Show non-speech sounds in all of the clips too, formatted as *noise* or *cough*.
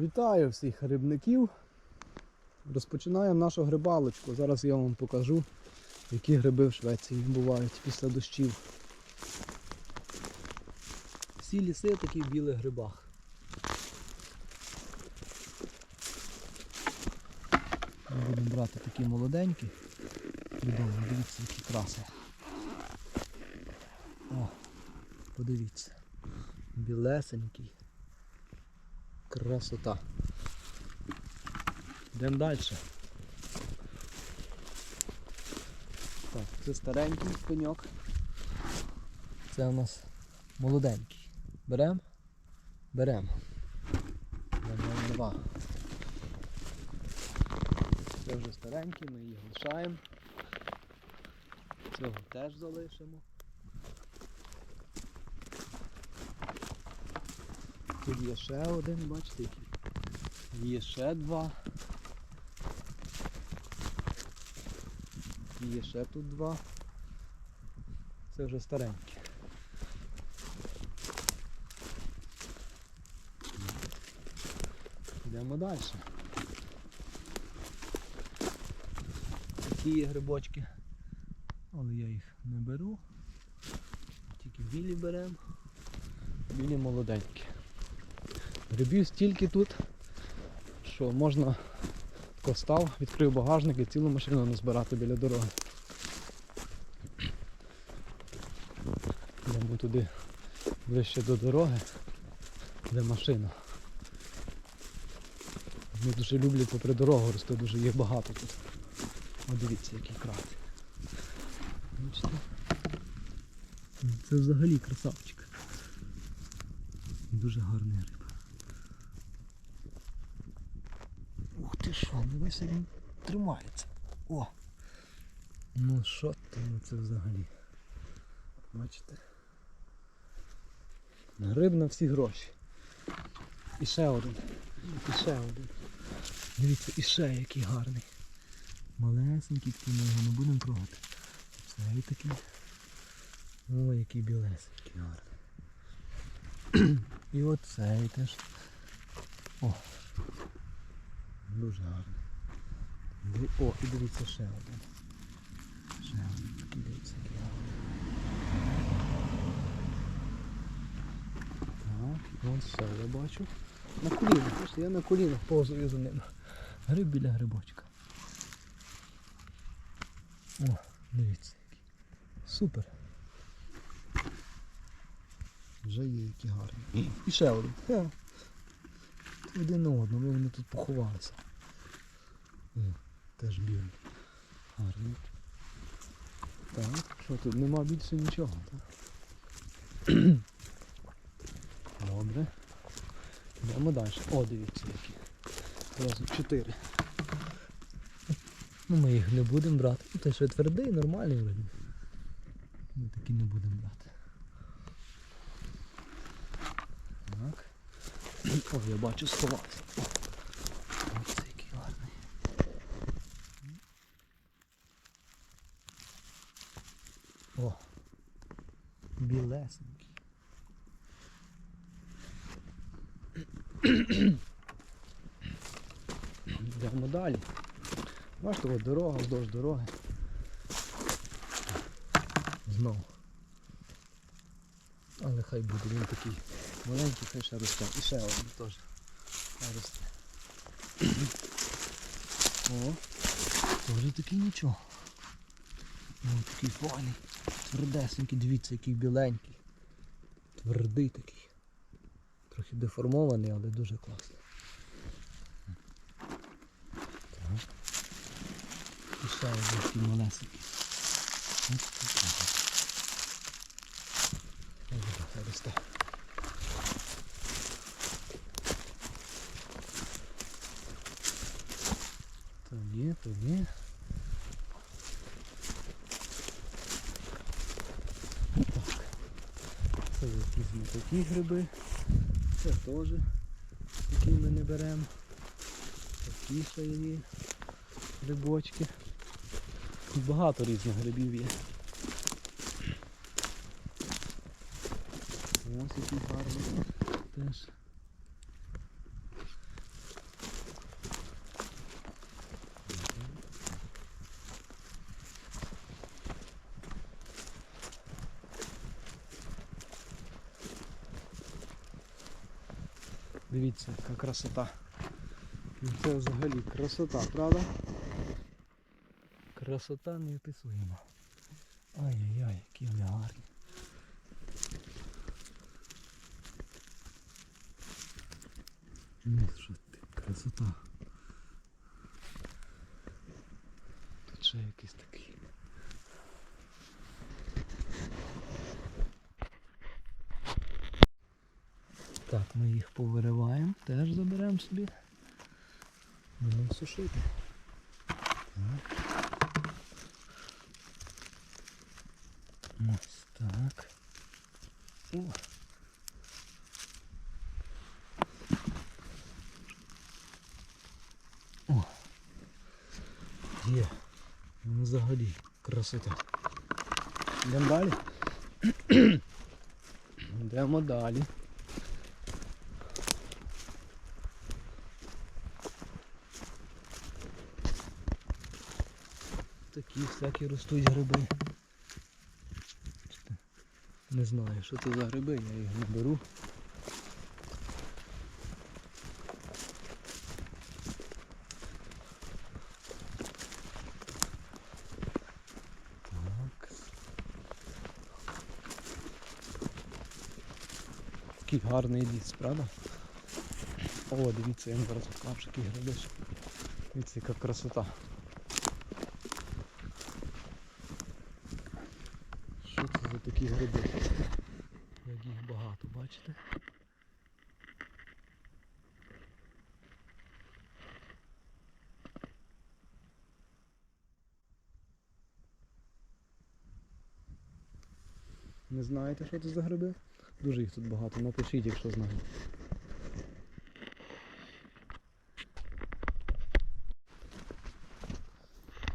Вітаю всіх грибників. Розпочинаємо нашу грибалочку. Зараз я вам покажу, які гриби в Швеції бувають після дощів. Всі ліси такі в білих грибах. Ми будемо брати такі молоденькі. Чудово, дивіться, які краси. О, подивіться. Білесенький. Красота. Йдемо далі. Так, це старенький пеньок. Це у нас молоденький. Беремо? Беремо. Беремо два. Це вже старенький, ми їх лишаємо. Цього теж залишимо. Тут є ще один, бачите який. Є ще два. Є ще тут два. Це вже старенькі. Йдемо далі. Такі є грибочки. Але я їх не беру. Тільки білі беремо. Білі молоденькі. Грибів стільки тут, що можна постав, відкрив багажник і цілу машину назбирати біля дороги. Йдемо туди ближче до дороги, де машина. Вони дуже люблять попри дорогу рости, дуже їх багато тут. О, дивіться, крат. Бачите? Це взагалі красавчик. Дуже гарний гриб. Ух ти що, дивися, він тримається. О! Ну що ти, ну це взагалі. Бачите? Гриб на всі гроші. І ще один. І ще один. Дивіться, і ще який гарний. Малесенький такий, ми його не будемо трогати. Цей такий. О, який білесенький гарний. *clears throat* І оцей теж. О! Дуже гарний. О, і дивіться ще один. Ще один такий дивіться, який гарний. Так, вон ще я бачу. На колінах, я на колінах повзую за ним. Гриб біля грибочка. О, дивіться який. Супер. Вже є які гарні. І ще один. Один на одному, вони тут поховалися. Теж білий. Гарний. Так, що тут? Нема більше нічого, так? *clears throat* Добре. Йдемо далі. О, дивіться які. Одразу чотири. Ну ми їх не будемо брати. Ну, Той що твердий, нормальний вроді. Ми такі не будемо брати. Так. *clears throat* О, я бачу сховався. О, Ось який гарний. О! Білесенький. Йдемо далі. Бачите, от дорога, вздовж дороги. Знову. Але хай буде, він такий маленький, хай ще росте. І ще один теж. Хай росте. О, теж такий нічого. О, такий файний. Твердесенький, дивіться, який біленький. Твердий такий. Трохи деформований, але дуже класний. Так. І ще один такий малесенький. То є, то є. Так. Це візьмемо такі гриби. Це теж такі ми не беремо. Такі є грибочки. Тут багато різних грибів є. Ось який гарний теж. Дивіться, яка красота. Ну це взагалі красота, правда? Красота неописуєма. Ай-яй-яй, які вони гарні. Ну що ти, красота. Тут ще якийсь такий. Так, ми їх повириваємо, заберемо собі. Будемо сушити. Так. Ось так. О. О. Є. Ну, взагалі красота. Йдемо далі. *clears throat* Йдемо далі. Такі всякі ростуть гриби. Не знаю, що це за гриби, я їх не беру. Так. Такий гарний ліс, правда? О, дивіться, я зараз покажу, який грибиш. Дивіться, яка красота. Що це за такі гриби? Як їх багато, бачите? Не знаєте, що це за гриби? Дуже їх тут багато, напишіть, якщо знаєте.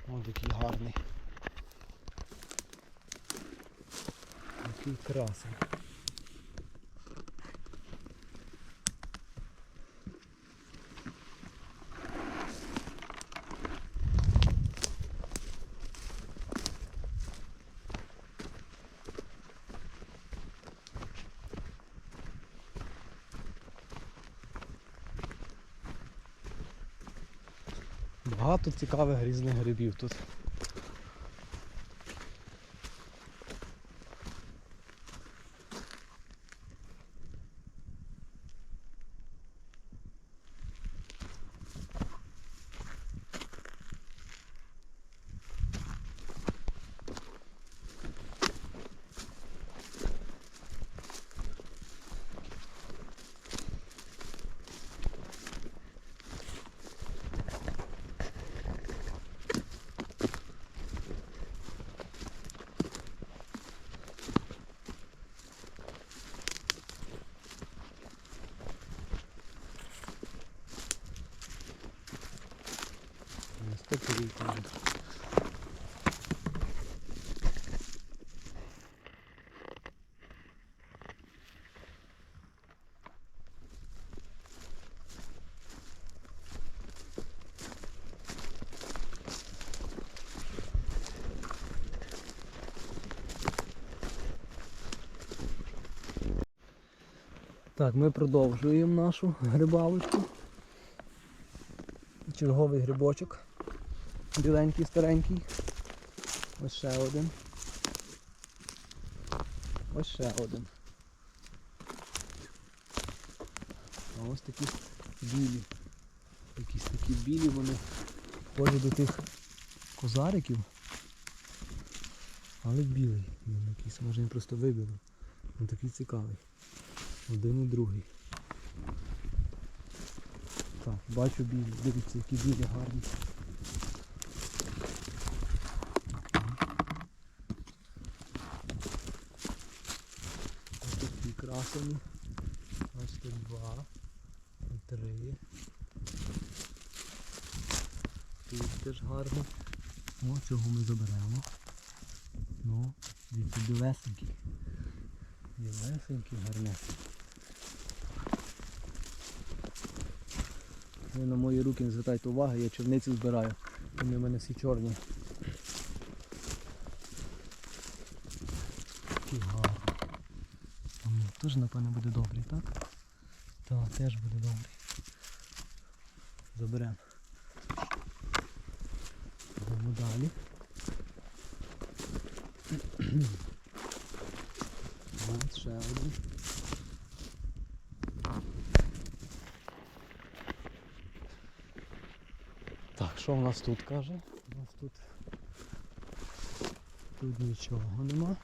Ось який гарний. Який. Багато цікавих різних грибів тут. Наступний там. Так, ми продовжуємо нашу грибалочку. Черговий грибочок. Біленький, старенький. Ось ще один. Ось ще один. А ось такі білі. Якісь такі білі вони схожі до тих козариків. Але білий. Він якийсь, може він просто вибили. Він такий цікавий. Один і другий. Так, бачу білі. Дивіться, які білі гарні. Ось Ось тут два. Три. Тут теж гарно. О, цього ми заберемо. Ну, дивіться, білесенький. Білесенький, гарнесенький. Ви на мої руки не звертайте уваги, я чорниці збираю. Вони в мене всі чорні. Такі гарні. Теж напевно буде добрий, так? Так, теж буде добре. Заберемо. Йдемо далі. *clears throat* Ось ще один. Так, що в нас тут каже? У нас тут, тут нічого нема.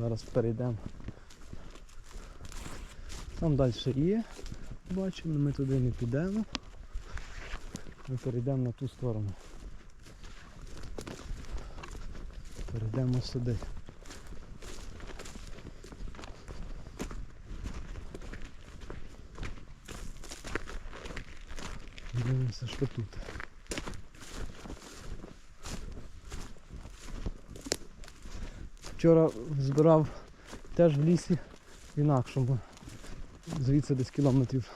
Зараз перейдемо. Там далі є, бачимо, ми туди не підемо. Ми перейдемо на ту сторону. Перейдемо сюди. Дивимося, що тут. Вчора збирав теж в лісі інакшому. Звідси десь кілометрів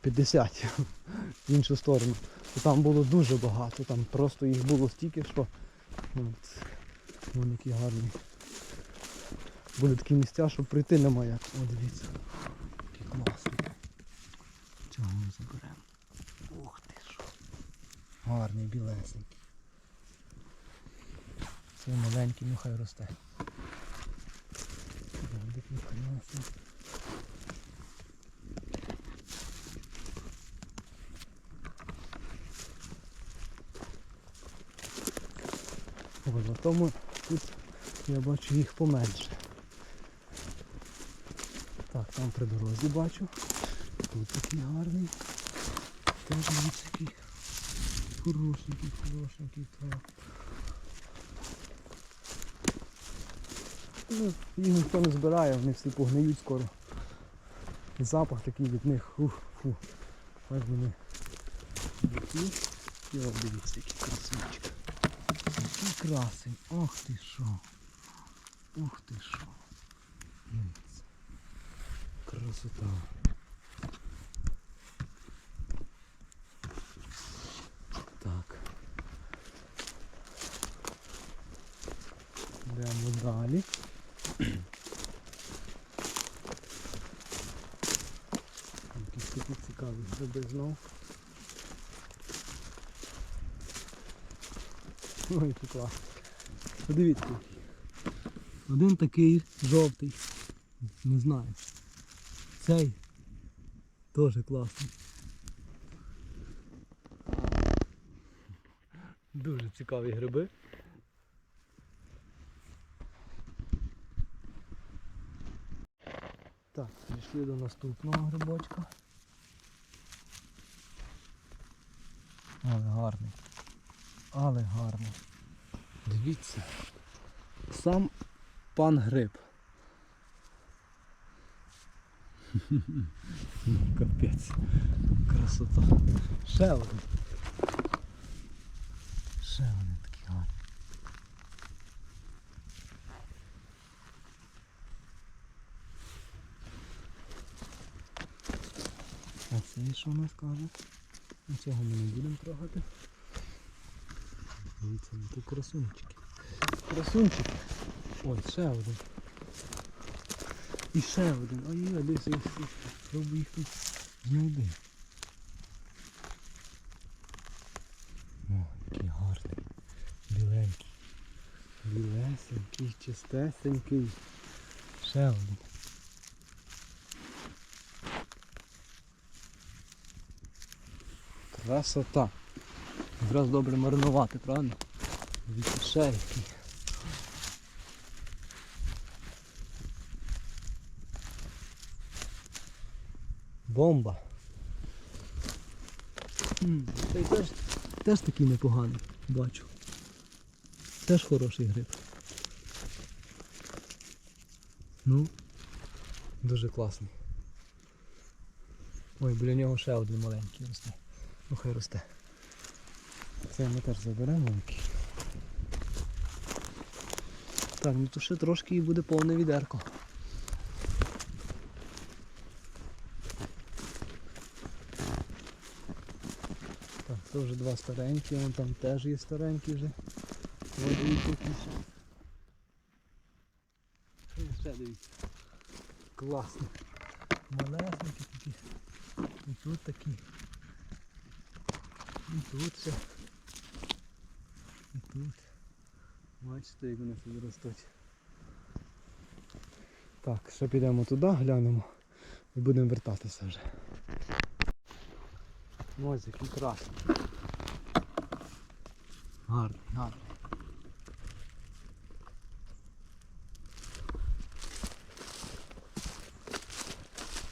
50 *laughs* в іншу сторону. То там було дуже багато, там просто їх було стільки, що от, вони які гарні. Були такі місця, що прийти немає як. О, дивіться. Які класні. Цього ми заберемо. Ух ти що. Гарний білесенький. Цей маленький, ну хай росте. А тому тут я бачу їх поменше. Так, там при дорозі бачу. Тут такий гарний. Теж який хорошенький, хорошенький. Так. Ну, їх ніхто не збирає, вони всі погниють скоро. Запах такий від них. Ух, фу. Ось вони. Такі. І от дивіться, який красунчик. Який красень. Ох ти що. Ух ти що. Дивіться. Красота. Так. Йдемо далі. Якісь такі цікаві гриби знов. Ой, який клас. Подивіться. Один такий жовтий. Не знаю. Цей теж класний. Дуже цікаві гриби. Так, прийшли до наступного грибочка. Але гарний. Але гарний. Дивіться. Сам пан гриб. Ну, *laughs* Капець. Красота. Ще один. Ще один такий гарний. А це що у нас каже? Ну, Цього ми не будемо трогати. Дивіться, тут красунчики. Красунчики. Ось, ще один. І ще один. Ой, ой, десь я спробую їх тут знайти. О, який гарний. Біленький. Білесенький, чистесенький. Ще один. Красота. Якраз добре маринувати, правильно? Ще який. Бомба. Цей теж, теж такий непоганий, бачу. Теж хороший гриб. Ну, дуже класний. Ой, біля нього ще один маленький росте. Ну хай росте. Це ми теж заберемо. Так, ну то ще трошки і буде повне відерко. Так, це вже два старенькі, вон там теж є старенькі вже. Дивіться якісь. ще дивіться. Класно. Малесенькі такі. І тут такі. І тут ще. І тут. Бачите, як вони собі ростуть. Так, ще підемо туди, глянемо і будемо вертатися вже. Ось який красний. Гарний, гарний.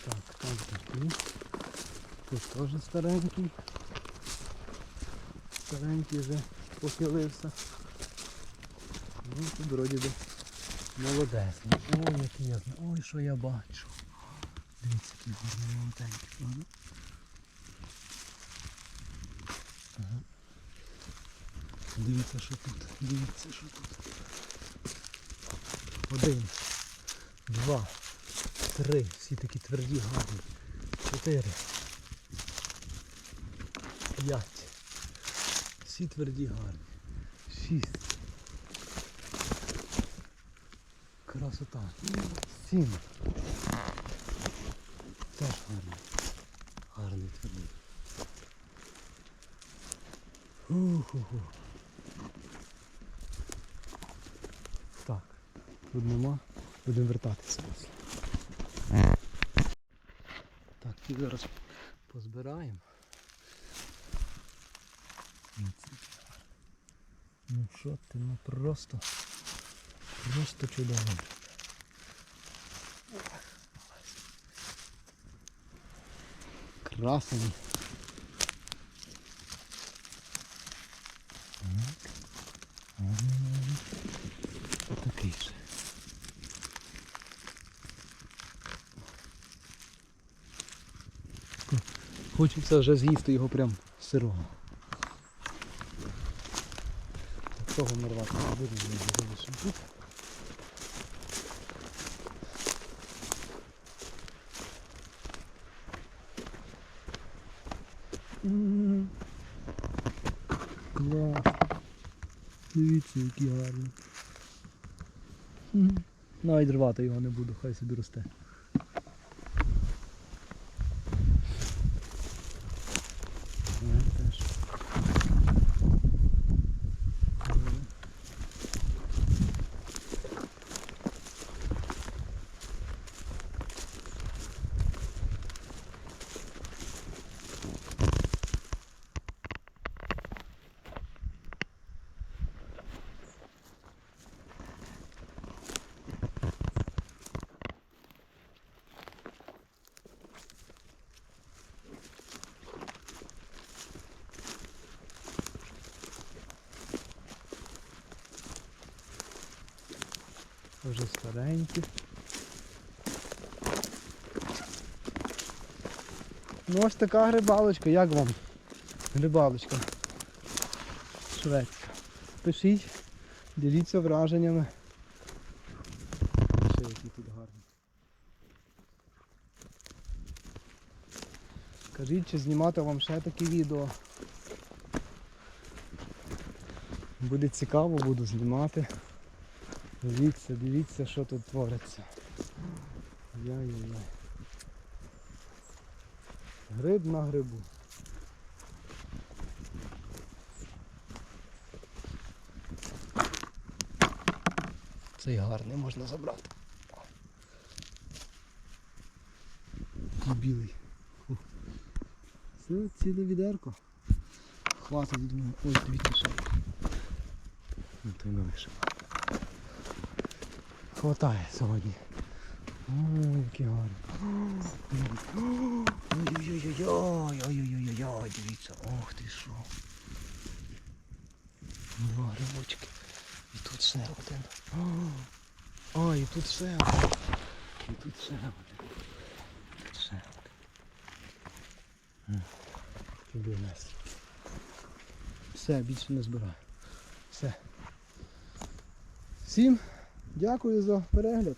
Так, там такий. Тут теж старенький. Старенький вже похилився. Ну тут вроді би молодесний. Ой, який я знаю. Ой, що я бачу. Дивіться, який гарний молоденький? Ага. Дивіться, що тут. Дивіться, що тут. Один, два, три. Всі такі тверді, гарні. Чотири. П'ять. Всі тверді гарні. Шість. Красота. Сім. Теж гарний. Гарний твердий. Ху-ху-ху. Так, тут нема. Будемо вертатися. Так, ті зараз позбираємо. Дивіться, які гарні. Ну що ти, ну просто, просто чудово. Ага. Отакий же. Хочеться вже з'їсти його прям сирого. Так, Того ми рвати не будемо, ми залишимо тут. Клас. Дивіться, який гарний. М, Навіть рвати його не буду, хай собі росте. Це теж. Добре. Вже старенькі. Ну ось така грибалочка, як вам? Грибалочка. Шведська. Пишіть, діліться враженнями. Ще які тут гарні. Кажіть, чи знімати вам ще такі відео. Буде цікаво, буду знімати. Дивіться, дивіться, що тут твориться. Яй-яй-яй. Гриб на грибу. Цей гарний можна забрати. Такий білий. Фу. Це ціле відерко. Хватить, думаю. Ой, дивіться ще. Ну, той не вийшов. Хватає сьогодні. Ой, які гарні. Ой-ой-ой-ой, ой-ой-ой-ой, дивіться, ох ти що. Два грибочки. І тут ще один. О, і тут ще один. І тут ще один. Тут ще один. Люблю Настя. Все, більше не збираю. Все. Всім дякую за перегляд.